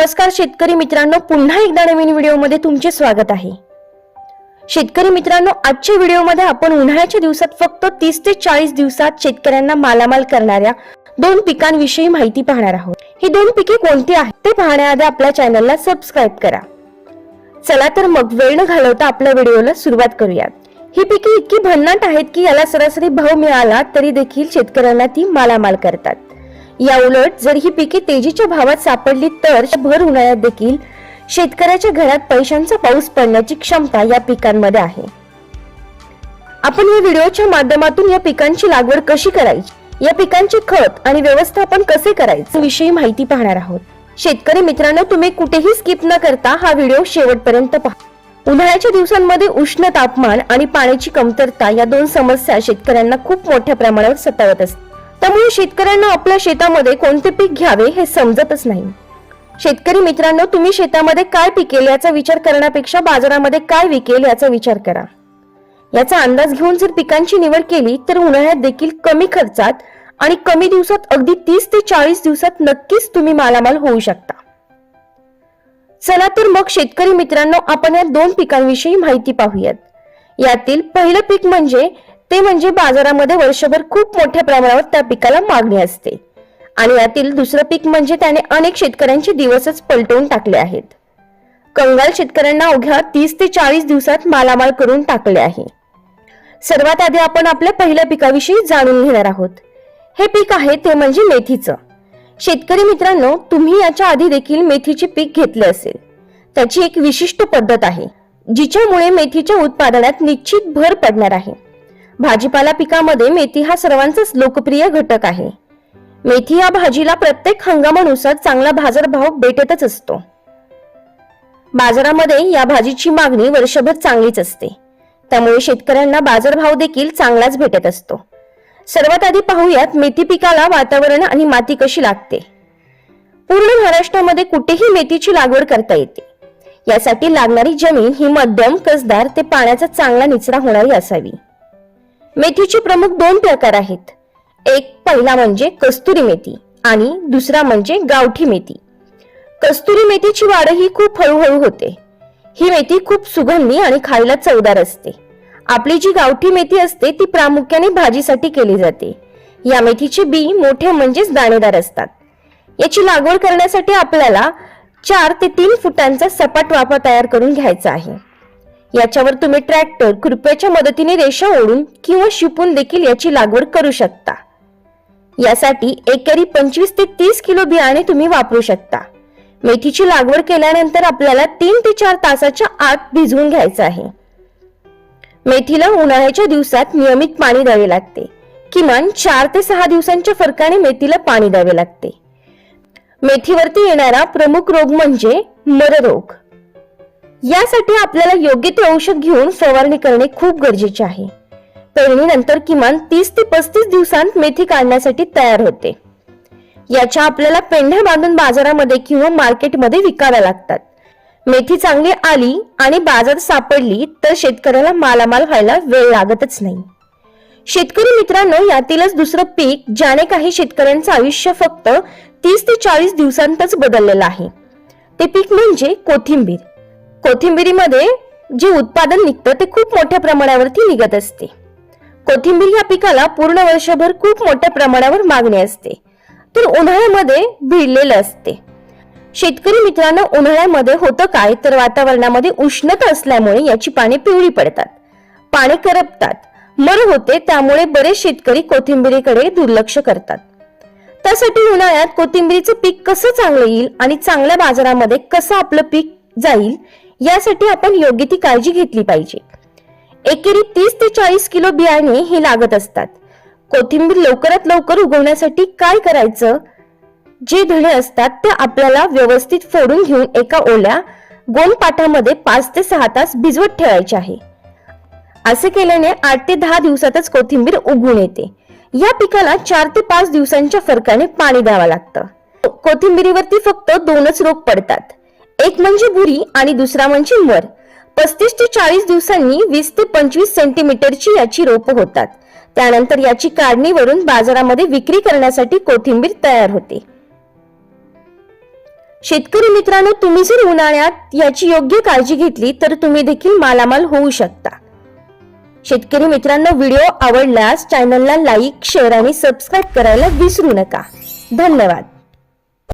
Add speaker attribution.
Speaker 1: नमस्कार शेतकरी मित्रांनो पुन्हा एकदा नवीन व्हिडिओमध्ये तुमचे स्वागत आहे. शेतकरी मित्रांनो आजच्या व्हिडिओमध्ये आपण उन्हाळ्याच्या दिवसात फक्त तीस ते चाळीस दिवसात शेतकऱ्यांना मालामाल करणाऱ्या दोन पिकांविषयी माहिती पाहणार आहोत. ही दोन पिके कोणती आहेत ते पाहण्याआधी आपल्या चॅनलला सबस्क्राईब करा. चला तर मग वेळ न घालवता आपल्या व्हिडिओला सुरुवात करूयात. ही पिके इतकी भन्नाट आहेत की याला सरासरी भाव मिळाला तरी देखील शेतकऱ्यांना ती मालामाल करतात. या उलट जर ही पिके तेजीच्या भावात सापडली तर भर उन्हाळ्यात देखील शेतकऱ्याच्या घरात पैशांचा पाऊस पडण्याची क्षमता या पिकांमध्ये आहे. आपण या व्हिडिओच्या माध्यमातून या पिकांची लागवड कशी करायची या पिकांचे खत आणि व्यवस्थापन कसे करायचे विषयी माहिती पाहणार आहोत. शेतकरी मित्रांनो तुम्ही कुठेही स्किप न करता हा व्हिडिओ शेवटपर्यंत पहा. उन्हाळ्याच्या दिवसांमध्ये उष्ण तापमान आणि पाण्याची कमतरता या दोन समस्या शेतकऱ्यांना खूप मोठ्या प्रमाणावर सतावत असतात त्यामुळे शेतकऱ्यांना आपल्या शेतामध्ये कोणते पीक घ्यावे हे समजतच नाही. शेतकरी मित्रांनो तुम्ही शेतामध्ये काय पिकेल याचा विचार करण्यापेक्षा बाजारामध्ये काय विकेल याचा विचार करा. याचा अंदाज घेऊन जर पिकांची निवड केली तर उन्हाळ्यात देखील कमी खर्चात आणि कमी दिवसात अगदी तीस ते चाळीस दिवसात नक्कीच तुम्ही मालामाल होऊ शकता. चला तर मग शेतकरी मित्रांनो आपण या दोन पिकांविषयी माहिती पाहूयात. यातील पहिलं पीक म्हणजे ते म्हणजे बाजारामध्ये वर्षभर खूप मोठ्या प्रमाणावर त्या पिकाला मागणी असते. आणि यातील दुसरं पीक म्हणजे त्याने अनेक शेतकऱ्यांचे दिवसच पलटवून टाकले आहेत. कंगाल शेतकऱ्यांना अवघ्या तीस ते चाळीस दिवसात मालामाल करून टाकले आहे. सर्वात आधी आपण आपल्या पहिल्या पिकाविषयी जाणून घेणार आहोत. हे पीक आहे ते म्हणजे मेथीचं. शेतकरी मित्रांनो तुम्ही याच्या आधी देखील मेथीचे पीक घेतले असेल. त्याची एक विशिष्ट पद्धत आहे जिच्यामुळे मेथीच्या उत्पादनात निश्चित भर पडणार आहे. भाजीपाला पिकामध्ये मेथी हा सर्वांचाच लोकप्रिय घटक आहे. मेथी या भाजीला प्रत्येक हंगामानुसार चांगला बाजारभाव भेटतच असतो. बाजारामध्ये या भाजीची मागणी वर्षभर चांगलीच असते. त्यामुळे शेतकऱ्यांना बाजारभाव देखील चांगलाच भेटत असतो. सर्वात आधी पाहूयात मेथी पिकाला वातावरण आणि माती कशी लागते. पूर्ण महाराष्ट्रामध्ये कुठेही मेथीची लागवड करता येते. यासाठी लागणारी जमीन ही मध्यम कसदार ते पाण्याचा चांगला निचरा होणारी असावी. मेथीचे प्रमुख दोन प्रकार आहेत. एक पहिला म्हणजे कस्तुरी मेथी आणि दुसरा म्हणजे गावठी मेथी. कस्तुरी मेथीची वाढ ही खूप हळूहळू होते. ही मेथी खूप सुगंधी आणि खायला चवदार असते. आपली जी गावठी मेथी असते ती प्रामुख्याने भाजीसाठी केली जाते. या मेथीचे बी मोठे म्हणजेच दाणेदार असतात. याची लागवड करण्यासाठी आपल्याला चार ते तीन फुटांचा सपाट वापर तयार करून घ्यायचा आहे. याच्यावर तुम्ही ट्रॅक्टर खुरप्याच्या मदतीने रेषा ओढून किंवा शिपून देखील याची लागवड करू शकता. यासाठी एकरी पंचवीस ते तीस किलो बियाणे तुम्ही वापरू शकता. मेथीची लागवड केल्यानंतर आपल्याला तीन ते चार तासाच्या आत भिजवून घ्यायचं आहे. मेथीला उन्हाळ्याच्या दिवसात नियमित पाणी द्यावे लागते. किमान चार ते सहा दिवसांच्या फरकाने मेथीला पाणी द्यावे लागते. मेथीवरती येणारा प्रमुख रोग म्हणजे मर रोग यासाठी आपल्याला योग्य ते औषध घेऊन फवारणी करणे खूप गरजेचे आहे. पेरणीनंतर किमान तीस ते पस्तीस दिवसांत मेथी काढण्यासाठी तयार होते. याच्या आपल्याला पेंढ्या बांधून बाजारामध्ये किंवा मार्केटमध्ये विकाव्या लागतात. मेथी चांगली आली आणि बाजार सापडली तर शेतकऱ्याला मालामाल व्हायला वेळ लागतच नाही. शेतकरी मित्रांनो यातीलच दुसरं पीक ज्याने काही शेतकऱ्यांचं आयुष्य फक्त तीस ते चाळीस दिवसांतच बदललेलं आहे. ते पीक म्हणजे कोथिंबीर. कोथिंबिरीमध्ये जे उत्पादन निघतं ते खूप मोठ्या प्रमाणावरती निघत असते. कोथिंबीर या पिकाला पूर्ण वर्षभर खूप मोठ्या प्रमाणावर मागणी असते. तर उन्हाळ्यामध्ये भिडलेलं असते. शेतकरी मित्रांनो उन्हाळ्यामध्ये होतं काय? तर वातावरणामध्ये उष्णता असल्यामुळे याची पाने पिवळी पडतात. पाने करपतात. मर होते त्यामुळे बरेच शेतकरी कोथिंबिरीकडे दुर्लक्ष करतात. त्यासाठी उन्हाळ्यात कोथिंबिरीचं पीक कसं चांगलं येईल आणि चांगल्या बाजारामध्ये कसं आपलं पीक जाईल यासाठी आपण योग्य ती काळजी घेतली पाहिजे. एकेरी तीस ते चाळीस किलो बियाणे ही लागत असतात. कोथिंबीर लवकरात लवकर उगवण्यासाठी काय करायचं? जे धणे असतात ते आपल्याला व्यवस्थित फोडून घेऊन एका ओल्या गोल पाटामध्ये पाच ते सहा तास भिजवत ठेवायचे आहे. असे केल्याने आठ ते दहा दिवसातच कोथिंबीर उगवून येते. या पिकाला चार ते पाच दिवसांच्या फरकाने पाणी द्यावं लागतं. कोथिंबिरीवरती फक्त दोनच रोग पडतात. एक म्हणजे भुरी आणि दुसरा म्हणजे मर. पस्तीस ते चाळीस दिवसांनी वीस ते पंचवीस सेंटीमीटरची याची रोप होतात. त्यानंतर याची काढणीवरून बाजारामध्ये विक्री करण्यासाठी कोथिंबीर तयार होते. शेतकरी मित्रांनो तुम्ही जर उन्हाळ्यात याची योग्य काळजी घेतली तर तुम्ही देखील मालामाल होऊ शकता. शेतकरी मित्रांनो व्हिडिओ आवडल्यास चॅनलला लाईक शेअर आणि सबस्क्राईब करायला विसरू नका. धन्यवाद.